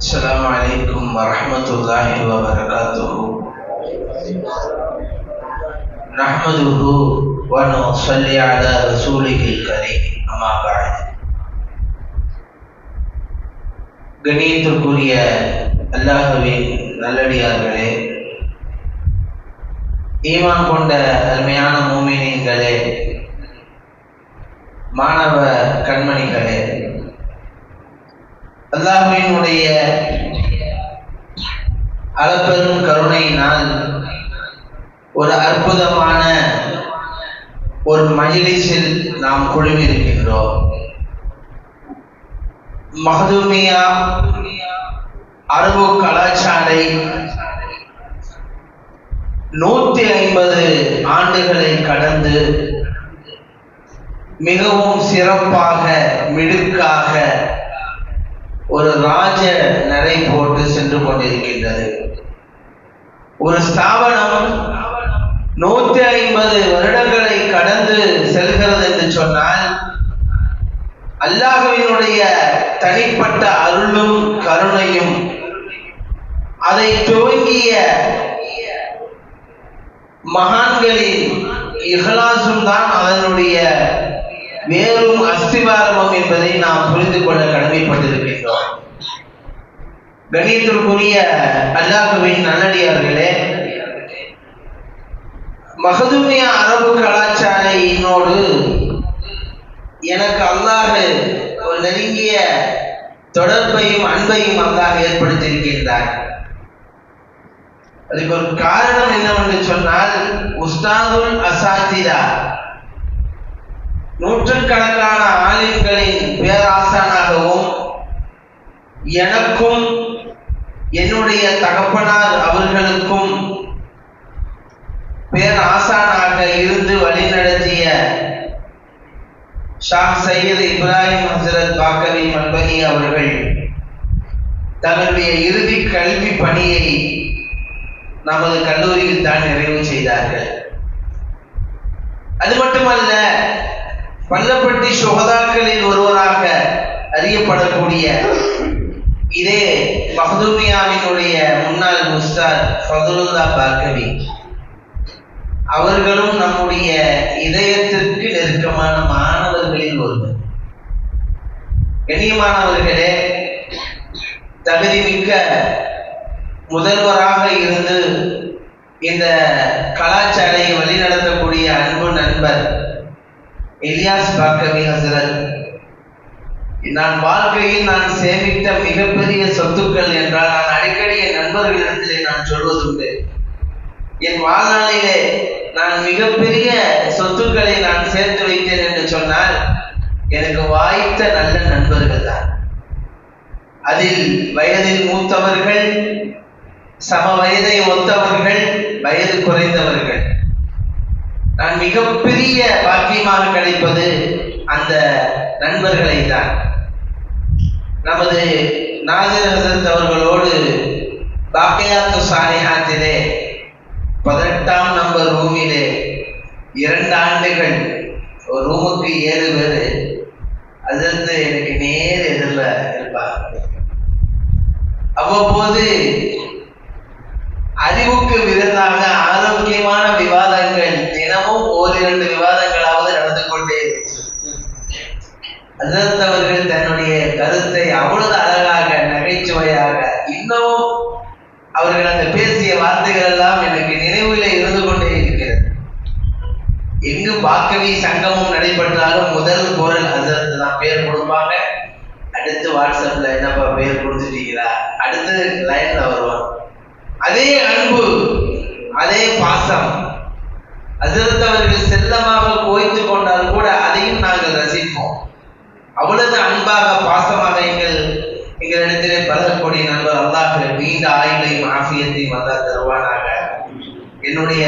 السلام عليكم ورحمة الله وبركاته نحمده ونصلي على رسوله الكريم أما بعد கண்ணியத்திற்குரிய அல்லாஹுவின் நல்லடியார்களே ஈமான் கொண்ட அருமையான மூமினீங்களே மாணவ கண்மணிகளே அல்லாஹினுடைய அளப்பெரும் கருணையினால் ஒரு அற்புதமான ஒரு மஜிலிஸில் நாம் குழுவிருக்கின்றோம் மஹதுமியா அரபு கலாச்சாரை நூத்தி ஐம்பது ஆண்டுகளை கடந்து மிகவும் சிறப்பாக மிடுக்காக ஒரு ராஜ நடை போட்டு சென்று கொண்டிருக்கின்றது. ஒரு ஸ்தாபனம் நூத்தி ஐம்பது வருடங்களை கடந்து செல்கிறது என்று சொன்னால் அல்லாஹுவினுடைய தனிப்பட்ட அருளும் கருணையும் அதை துவங்கிய மகான்களின் இஹலாசும் தான் அதனுடைய வேறும் அஸ்திவாரமும் என்பதை நாம் புரிந்து கொள்ள கடமைப்பட்டிருக்கின்றோம். கணித்திற்குரிய அல்லாஹுவின் நல்லடியார்களே மகதுமிய அரபு கலாச்சாரையினோடு எனக்கு அல்லாஹு ஒரு நெருங்கிய தொடர்பையும் அன்பையும் அல்லாஹ் ஏற்படுத்தியிருக்கின்றார். அதுக்கு ஒரு காரணம் என்னவென்று சொன்னால் உஸ்தாதுல் அசாத்திரா. நூற்றுக்கணக்கான ஆலிம்களின் பேராசானாகவும் எனக்கும் என்னுடைய தகப்பனார் அவர்களுக்கும் பேராசானாக இருந்து வழிநடத்திய ஷா சையது இப்ராஹிம் ஹசரத் பாக்கவி மல்பகி அவர்கள் தங்களுடைய இறுதி கல்வி பணியை நமது கல்லூரியில் தான் நிறைவு செய்தார்கள். அது மட்டுமல்ல பள்ளப்பட்டி சுகதாக்களில் ஒருவராக அறியப்படக்கூடிய இதே மஹதூமியாவினுடைய முன்னாள் முஸ்தார் ஃபதுலுல்லா பார்க்கவி அவர்களும் நம்முடைய இதயத்திற்கு நெருக்கமான மாணவர்களில் ஒருவர். கண்ணியமானவர்களே தகுதிமிக்க முதல்வராக இருந்து இந்த கலாச்சாரையை வழிநடத்தக்கூடிய அன்பு நண்பர் எலியாஸ் பாக்கவி ஹசரத் நான் வாழ்க்கையில் நான் சேமித்த மிகப்பெரிய சொத்துக்கள் என்றால் நான் அடிக்கடி என் நண்பர்களிடத்திலே நான் சொல்வதுண்டு. என் வாழ்நாளிலே நான் மிகப்பெரிய சொத்துக்களை நான் சேர்த்து வைத்தேன் என்று சொன்னால் எனக்கு வாய்த்த நல்ல நண்பர்கள் தான். அதில் வயதில் மூத்தவர்கள் சம வயதை ஒத்தவர்கள் வயது குறைந்தவர்கள். நான் மிகப்பெரிய பாக்கியமாக கிடைப்பது அந்த நண்பர்களை தான் நமது நாதிர் ஹசரத் அவர்களோடு பாக்கையாத்து சாலிஹாத்திலே பதினெட்டாம் நம்பர் ரூமிலே இரண்டு ஆண்டுகள் ஒரு ரூமுக்கு ஏழு பேர் அதிலிருந்து எனக்கு நேர் எதிரில் இருப்பாங்க. அவ்வப்போது அறிவுக்கு விருந்தாக ஆரோக்கியமான எல்லாம் எனக்கு நினைவில் இருந்து கொண்டே இருக்கிறது. எங்கு பாக்கவி சங்கமும் நடைபெற்றாலும் முதல் குரல் அதற்கு தான் பேர் கொடுப்பாங்க. அடுத்து வாட்ஸ்அப்ல என்னப்பா பேர் கொடுத்துட்டீங்களா? அடுத்து லைன்ல வருவாங்க அதே அன்பு அதே பாசம் அதிர்த்து அவர்கள் செல்லமாக கோய்த்து கொண்டால் கூட அதையும் நாங்கள் ரசிப்போம். அவ்வளவு அன்பாக பாசம் எங்களிடத்திலே பழகக்கூடிய நண்பர் அல்லாஹ் நீண்ட ஆயுளையும் ஆசியத்தையும் அல்லாஹ் தருவானாக. என்னுடைய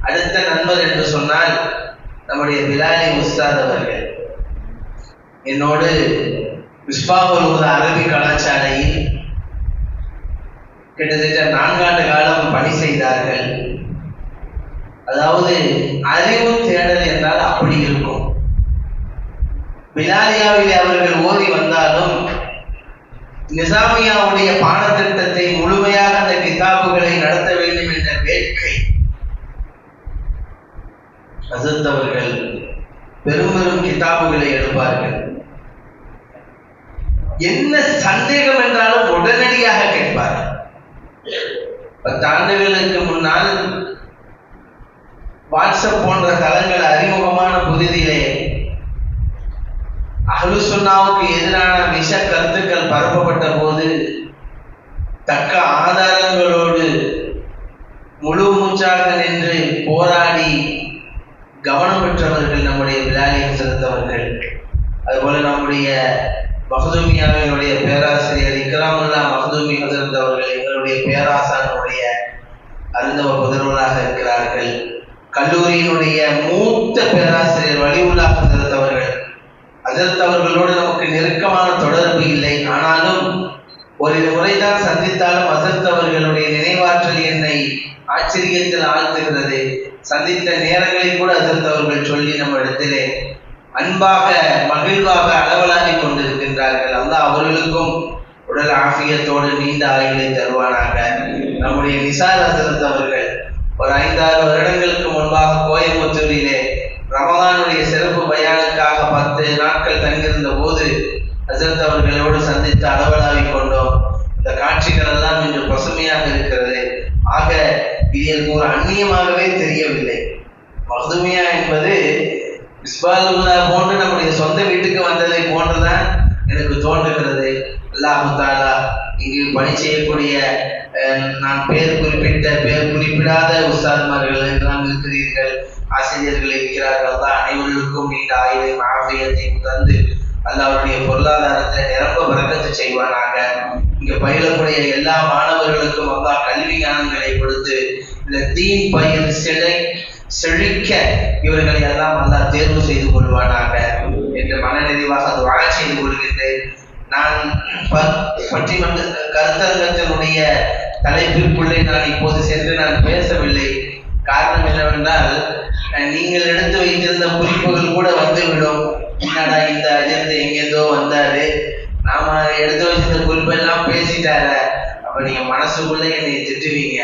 அடுத்த நண்பர் என்று சொன்னால் நம்முடைய பிலாலி உஸ்தாத் அவர்கள். என்னோடு மிஸ்பாகுல் ஒரு அரபி கலாச்சாரையில் கிட்டத்தட்ட நான்காண்டு காலம் பணி செய்தார்கள். அதாவது அறிவு தேடல் என்றால் அப்படி இருக்கும். பிலாரியாவிலே அவர்கள் ஓதி வந்தாலும் நிசாமியாவுடைய பாடத்திட்டத்தை முழுமையாக அந்த கிதாபுகளை நடத்த வேண்டும் என்ற வேட்கை. அசத்தவர்கள் பெரும் பெரும் கிதாபுகளை எடுப்பார்கள் என்ன சந்தேகம் என்றாலும் உடனடியாக கேட்பார்கள் பத்தாண்டுகளுக்கு முன்னால் வாட்ஸ்அப் போன்ற தளங்கள் அறிமுகமான புதிதிலே அஹ்லுசுன்னாவுக்கு எதிரான விஷ கருத்துக்கள் பரப்பப்பட்ட போது தக்க ஆதாரங்களோடு முழு மூச்சாக நின்று போராடி கவனம் பெற்றவர்கள் நம்முடைய விழாலியம் செலுத்தவர்கள் அதுபோல நம்முடைய மஹதூமியாவினுடைய பேராசிரியர் இக்ராமுல்லா மஹதூமி ஹசரத் அவர்கள் எங்களுடைய பேராசானுடைய அருந்தவ புதல்வராக இருக்கிறார்கள். கல்லூரியினுடைய மூத்த பேராசிரியர் வலிவுல்லா ஹசரத் அவர்கள் ஹசரத் அவர்களோடு நமக்கு நெருக்கமான தொடர்பு இல்லை. ஆனாலும் ஒரு முறைதான் சந்தித்தாலும் ஹசரத் அவர்களுடைய நினைவாற்றல் என்னை ஆச்சரியத்தில் ஆழ்த்துகிறது. சந்தித்த நேரங்களில் கூட ஹசரத் அவர்கள் சொல்லி நம்ம இடத்திலே அன்பாக மகிழ்வாக அளவலாகி கொண்டிருக்கின்றார்கள். அல்லாஹ் அவர்களுக்கும் உடல் ஆசியத்தோடு நீண்ட ஆயுளை தருவானாக. நம்முடைய நிசார் அசரத் அவர்கள் ஒரு ஐந்தாறு வருடங்களுக்கு முன்பாக கோயம்புத்தூரிலே ரமதானுடைய சிறப்பு பயானுக்காக பத்து நாட்கள் தங்கியிருந்த போது அசரத் அவர்களோடு சந்தித்து அளவலாவிக் கொண்டோம். இந்த காட்சிகள் எல்லாம் இன்று பசுமையாக இருக்கிறது. ஆக இது எனக்கு ஒரு அந்நியமாகவே தெரியவில்லை. மதுமையா என்பது இஸ்பாலுல்லா போன்று நம்முடைய சொந்த வீட்டுக்கு வந்ததை போன்றுதான் எனக்கு தோன்றுகிறது. அல்லாஹு தாலா இங்கு பணி செய்யக்கூடிய நான் பேர் குறிப்பிட்ட பேர் குறிப்பிடாத உஸ்தாத்மார்கள் எல்லாம் இருக்கிறீர்கள் ஆசிரியர்கள் இருக்கிறார்கள் தான் அனைவர்களுக்கும் நீண்ட ஆயுளையும் ஆகியத்தையும் தந்து அல்லாவுடைய பொருளாதாரத்தை நிரம்ப வரக்கத்து செய்வானாக. இங்க பயிலக்கூடிய எல்லா மாணவர்களுக்கும் அல்லா கல்வி ஞானங்களை கொடுத்து இந்த தீன் பயிர் சிலை செழிக்க இவர்களை எல்லாம் அல்லா தேர்வு செய்து கொள்வானாக என்று மனநிறைவாக துவா செய்து கொள்கின்றேன். நான் பற்றி பட்டிமன்ற கருத்தரங்கத்தினுடைய தலைப்பிற்குள்ளே நான் இப்போது சென்று நான் பேசவில்லை. காரணம் என்னவென்றால் நீங்கள் எடுத்து வைத்திருந்த குறிப்புகள் கூட வந்துவிடும். என்னடா இந்த அஜெண்டா எங்கேருந்தோ வந்தாரு? நாம எடுத்து வச்சிருந்த குறிப்பெல்லாம் பேசிட்டாரு. அப்ப நீங்க மனசுக்குள்ள என்னை திட்டுவீங்க.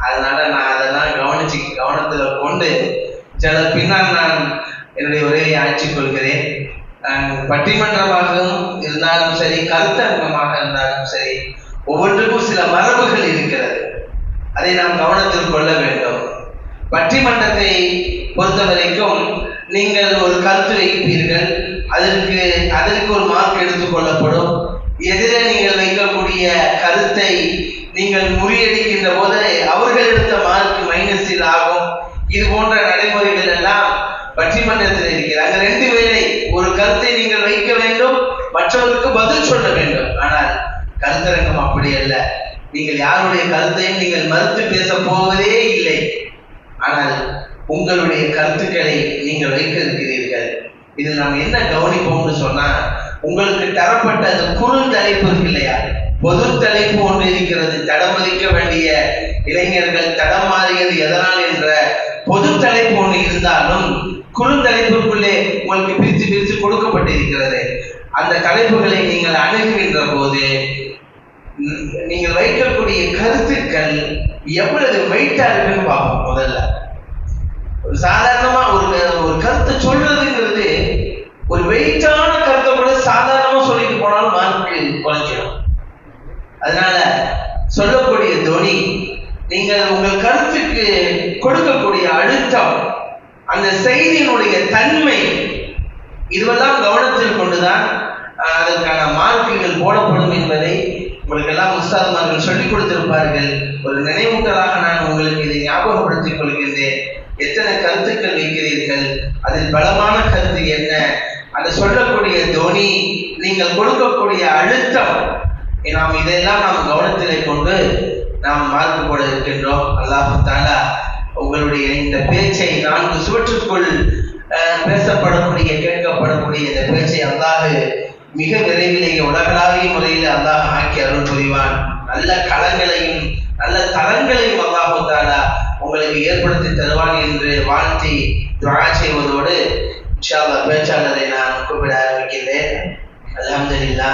அதனால நான் அதெல்லாம் கவனிச்சு கவனத்துல கொண்டு சில பின்னால் நான் என்னுடைய உரையை ஆட்சிக் கொள்கிறேன். அஹ் பட்டிமன்றமாகவும் இருந்தாலும் சரி கருத்தரங்கமாக இருந்தாலும் சரி ஒவ்வொன்றுக்கும் சில மரபுகள் இருக்கிறது. அதை நாம் கவனத்தில் கொள்ள வேண்டும். பட்டிமன்றத்தை பொறுத்த வரைக்கும் நீங்கள் ஒரு கருத்து வைப்பீர்கள். அதற்கு அதற்கு ஒரு மார்க் எடுத்துக் கொள்ளப்படும். எதிரே நீங்கள் வைக்கக்கூடிய கருத்தை நீங்கள் முறியடிக்கின்ற போது அவர்கள் எடுத்த மார்க் மைனஸில் ஆகும். இது போன்ற நடைமுறைகள் எல்லாம் பட்டிமன்றத்தில் இருக்கிறது. அங்க ரெண்டு வேளை ஒரு கருத்தை நீங்கள் வைக்க வேண்டும். மற்றவருக்கு பதில் சொல்ல வேண்டும். ஆனால் கருத்தரங்கம் அப்படி அல்ல. நீங்கள் யாருடைய கருத்தையும் நீங்கள் மறுத்து பேச போவதே இல்லை. ஆனால் உங்களுடைய கருத்துக்களை நீங்கள் வைக்க இருக்கிறீர்கள் இதில் நாம் என்ன கவனிப்போம்னு சொன்னா உங்களுக்கு தரப்பட்ட அந்த குறும் தலைப்பு இல்லையா? பொது தலைப்பு ஒன்று இருக்கிறது. தடமதிக்க வேண்டிய இளைஞர்கள் தடம் மாறியது எதனால் என்ற பொது தலைப்பு ஒன்று இருந்தாலும் குறுந்தலைப்புக்குள்ளே உங்களுக்கு பிரித்து பிரித்து கொடுக்கப்பட்டிருக்கிறது. அந்த தலைப்புகளை நீங்கள் அணுகுகின்ற போது நீங்கள் வைக்கக்கூடிய கருத்துக்கள் எவ்வளவு வெயிட்டா இருக்குன்னு பார்ப்போம் முதல்ல. ஒரு சாதாரணமா ஒரு ஒரு கருத்தை சொல்றதுங்கிறது ஒரு வெயிட்டான கருத்தை கூட சாதாரணமா சொல்லிட்டு போனாலும் மார்க்கு குறைஞ்சிடும் அதனால சொல்லக்கூடிய துணி நீங்கள் உங்கள் கருத்துக்கு கொடுக்கக்கூடிய அழுத்தம் அந்த செய்தியினுடைய தன்மை இதுவெல்லாம் கவனத்தில் கொண்டுதான் அதற்கான மார்க்குகள் போடப்படும் என்பதை உங்களுக்கு எல்லாம் உஸ்தாதுமார்கள் சொல்லிக் கொடுத்திருப்பார்கள். ஒரு நினைவூட்டலாக நான் உங்களுக்கு இதை ஞாபகப்படுத்திக் கொள்கின்றேன். எத்தனை கருத்துக்கள் வைக்கிறீர்கள்? அதில் பலமான கருத்து என்ன? அதை சொல்லக்கூடிய தோனி நீங்கள் கொடுக்கக்கூடிய அழுத்தம். நாம் இதையெல்லாம் நாம் கவனத்திலே கொண்டு நாம் மார்க்கு போட இருக்கின்றோம். அல்லாஹு தாலா உங்களுடைய இந்த பேச்சை நான்கு சுவற்றுக்குள் பேசப்படக்கூடிய கேட்கப்படக்கூடிய இந்த பேச்சை அல்லாஹு மிக விரைவிலேயே உலகளாவிய முறையில் அல்லாஹ் ஆக்கி அருள் புரிவான். நல்ல களங்களையும் நல்ல தளங்களையும் அல்லாஹு தாலா உங்களுக்கு ஏற்படுத்தி தருவான் என்று வாழ்த்தி துவா செய்வதோடு இன்ஷால்லா பேச்சாளரை நான் கூப்பிட ஆரம்பிக்கின்றேன். அலமதுல்லா